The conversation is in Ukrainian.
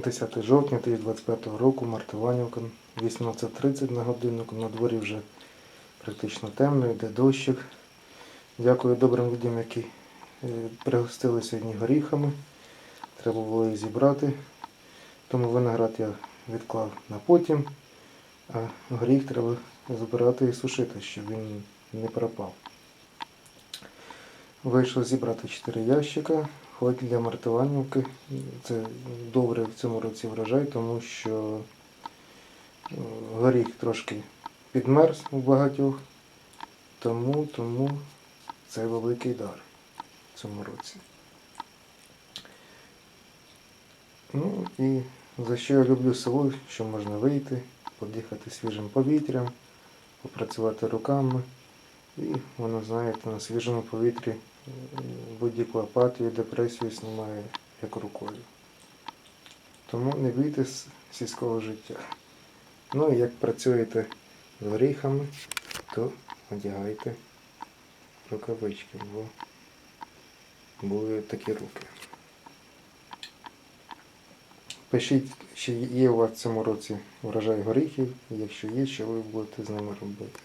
10 жовтня 2025 року, Мартиванівка, 18.30 на годиннику. На дворі вже практично темно, йде дощик. Дякую добрим людям, які е, пригостили сьогодні горіхами. Треба було їх зібрати. Тому виноград я відклав на потім, а горіх треба збирати і сушити, щоб він не пропав. Вийшло зібрати 4 ящика. Хоч для Мартиванівки це добре в цьому році врожай, тому що е, горіх трошки підмерз у багатьох, тому, тому це великий дар в цьому році. Ну і за що я люблю село, що можна вийти, подихати свіжим повітрям, попрацювати руками. І воно, знаєте, на свіжому повітрі м, будь-яку апатію, депресію знімає як рукою. Тому не бійтесь сільського життя. Ну і як працюєте з горіхами, то одягайте рукавички, бо були такі руки. Пишіть, чи є у вас в цьому році врожай горіхів, якщо є, що ви будете з ними робити.